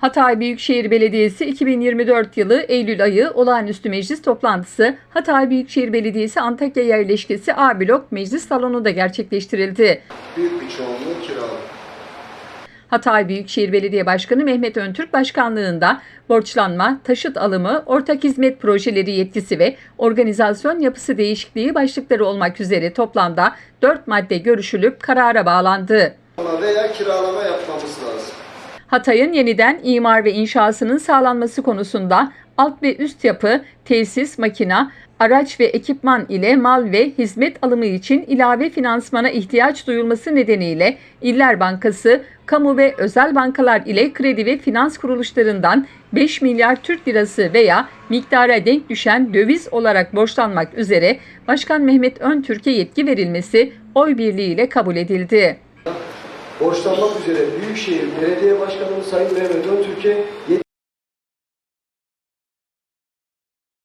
Hatay Büyükşehir Belediyesi 2024 yılı Eylül ayı olağanüstü meclis toplantısı Hatay Büyükşehir Belediyesi Antakya Yerleşkesi A blok meclis salonunda gerçekleştirildi. Büyük bir çoğunluğu kiralı. Hatay Büyükşehir Belediye Başkanı Mehmet Öntürk başkanlığında borçlanma, taşıt alımı, ortak hizmet projeleri yetkisi ve organizasyon yapısı değişikliği başlıkları olmak üzere toplamda 4 madde görüşülüp karara bağlandı. Veya kiralama yapmamız lazım. Hatay'ın yeniden imar ve inşasının sağlanması konusunda alt ve üst yapı, tesis, makina, araç ve ekipman ile mal ve hizmet alımı için ilave finansmana ihtiyaç duyulması nedeniyle İller Bankası, kamu ve özel bankalar ile kredi ve finans kuruluşlarından 5 milyar Türk lirası veya miktara denk düşen döviz olarak borçlanmak üzere Başkan Mehmet Öntürk'e yetki verilmesi oy birliğiyle kabul edildi. Borçlanmak üzere Büyükşehir Belediye Başkanımız Sayın Mehmet Öntürk'e